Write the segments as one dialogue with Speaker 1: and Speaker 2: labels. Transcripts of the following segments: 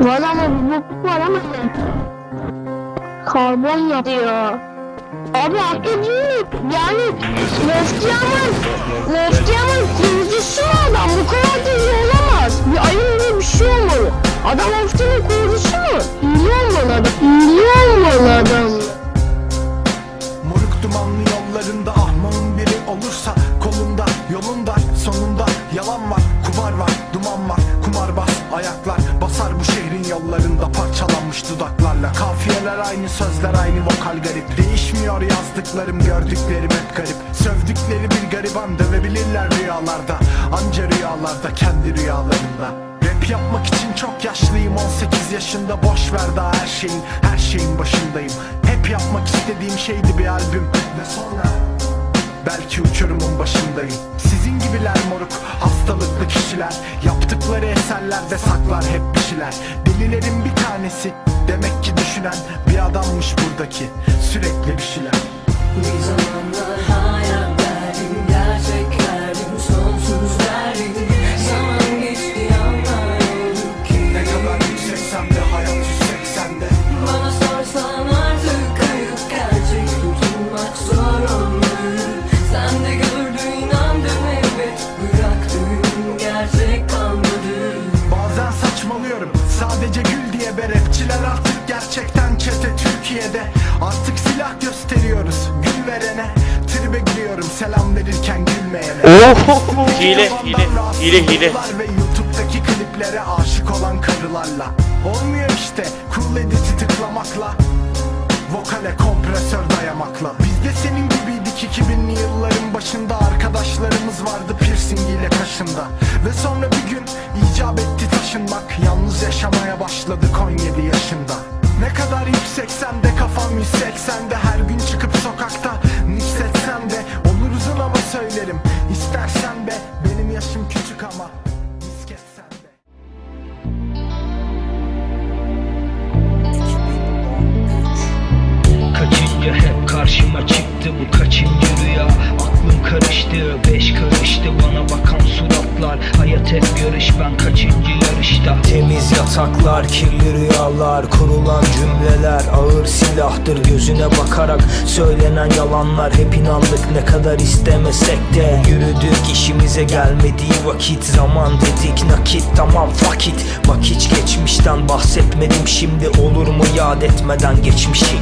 Speaker 1: Valla ama bok var ama? Karbon yapıyor. Abi haklı değil? Yani Leftiyan'ın Leftiyan'ın kurucusu mu adam? Bu kadar da iyi olamaz. Bir ayın gibi bir şey olmalı. Adam Leftiyan'ın kurucusu mu? İyi olmalı adam. İyi olmalı
Speaker 2: yollarında parçalanmış dudaklarla. Kafiyeler aynı sözler aynı vokal garip. Değişmiyor yazdıklarım gördüklerim hep garip. Sövdükleri bir gariban dövebilirler rüyalarda. Anca rüyalarda kendi rüyalarında. Rap yapmak için çok yaşlıyım. 18 yaşında boş ver daha her şeyin her şeyin başındayım. Hep yapmak istediğim şeydi bir albüm. Ve sonra Belki uçurumun başındayım. Sizin gibiler moruk hastalıklı kişiler. Yaptıkları eserlerde saklar hep bir şeyler. Delilerin bir tanesi Demek ki düşünen bir adammış buradaki. Sürekli bir şeyler.
Speaker 3: Bir zamanlar
Speaker 2: çete Türkiye'de Artık silah gösteriyoruz. Gül verene Tribe giriyorum. Selam verirken gülmeyene.
Speaker 4: Hile, hile, hile, hile.
Speaker 2: Ve YouTube'daki kliplere aşık olan karılarla. Olmuyor işte cool edit'i tıklamakla. Vokale kompresör dayamakla. Biz de senin gibiydik 2000'li yılların başında. Arkadaşlarımız vardı piercing ile kaşında. Ve sonra bir gün icap etti taşınmak. Yalnız yaşamaya başladık 17 yaşında Ne kadar yükseksen de kafam 180'de Her gün çıkıp sokakta nüksetsen de Oluruzun ama söylerim İstersen be. Benim yaşım küçük ama de
Speaker 5: Kaçıncı hep karşıma çıktı bu kaçıncı rüya? Aklım karıştı suratlar Hayat hep yarış ben kaçıncı yarışta? Temiz yataklar kirli rüyalar Kurulan cümleler ağır silahtır Gözüne bakarak söylenen yalanlar. Hep inandık ne kadar istemesek de Yürüdük işimize gelmediği vakit. Zaman dedik nakit tamam fuck it. Bak hiç geçmişten bahsetmedim Şimdi olur mu? Yad etmeden geçmişi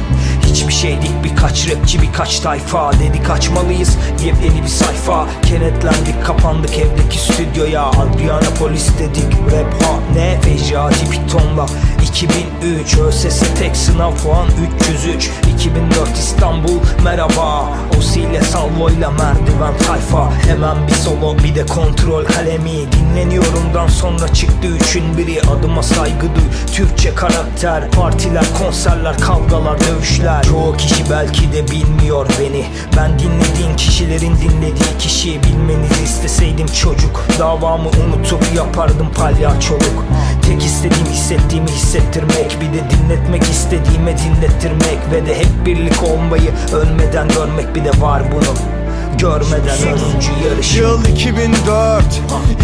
Speaker 5: Hiçbir şeydik birkaç rapçi birkaç tayfa. Dedik açmalıyız yepyeni bir sayfa. Kenetlendik kapandık evdeki stüdyoya. Adriana polis dedik rap ha ne Fecrati pitonla 2003 ÖSS tek sınav puan 303 2004 İstanbul merhaba. Osiyle salvoyla merdiven tayfa. Hemen bir solo bir de kontrol kalemi. Dinleniyorumdan sonra çıktı üçün biri. Adıma saygı duy Türkçe karakter Partiler konserler kavgalar dövüşler Çoğu kişi belki de bilmiyor beni. Ben dinlediğin kişilerin dinlediği kişi Bilmenizi isteseydim çocuk. Davamı unutup yapardım palyaçoluk Tek istediğim hissettiğimi hissettirmek Bir de dinletmek istediğime dinlettirmek Ve de hep birlik olmayı ölmeden görmek bir de var bunun Görmeden ölümcü yarışı
Speaker 6: Yıl 2004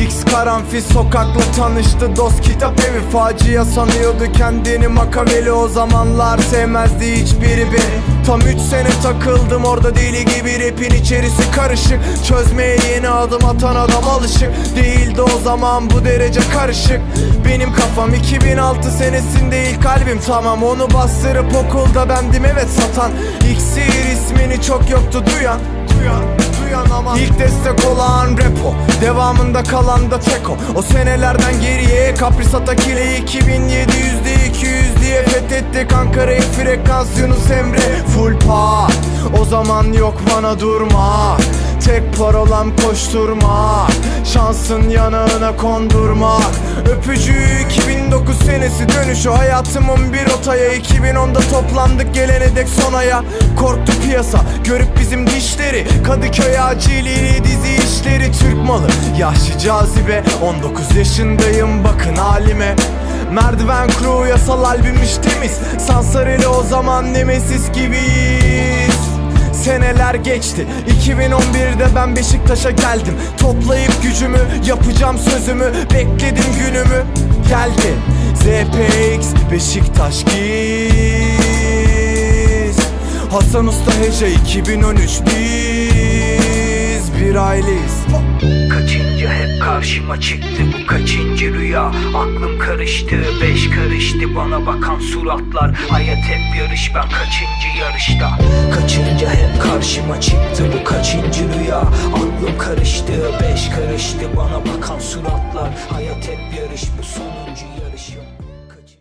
Speaker 6: X karanfil sokakla tanıştı. Dost kitap evi facia sanıyordu. Kendini Makaveli o zamanlar sevmezdi hiçbiri beni. Tam 3 sene takıldım orada deli gibi rapin içerisi karışık. Çözmeye yeni adım atan adam alışık. Değildi o zaman bu derece karışık. Benim kafam 2006 senesinde ilk albüm. Tamam Onu bastırıp okulda bendim evet satan. İksir ismini çok yoktu duyan İlk destek olan repo. Devamında kalan da teko O senelerden geriye Kaprisata kile 2700'de 200 diye fethettik Ankara'yı frekans Yunus Emre. Full par O zaman yok bana durma. Tek parolam koşturmak Şansın yanağına kondurmak Öpücüğü 2009 senesi dönüşü Hayatımın bir rotaya. 2010'da toplandık gelene dek sonaya Korktu piyasa görüp bizim dişleri. Kadıköy aciliği dizi işleri. Türk malı yaşlı cazibe. 19 yaşındayım bakın halime. Merdiven crew yasal albümüş temiz. Sansareli o zaman nemesis gibiyiz. Seneler geçti 2011'de ben Beşiktaş'a geldim. Toplayıp gücümü yapacağım sözümü Bekledim günümü GPX Beşiktaş giz. Hasan Usta Hece 2013 biz. Bir aileyiz.
Speaker 5: Kaçıncı hep karşıma çıktı bu kaçıncı rüya? Aklım karıştı beş karıştı. Bana bakan suratlar Hayat hep yarış. Ben kaçıncı yarışta? Kaçıncı hep karşıma çıktı bu kaçıncı rüya? Aklım karıştı beş karıştı. Bana bakan suratlar. Hayat hep yarış bu sonuncu yarış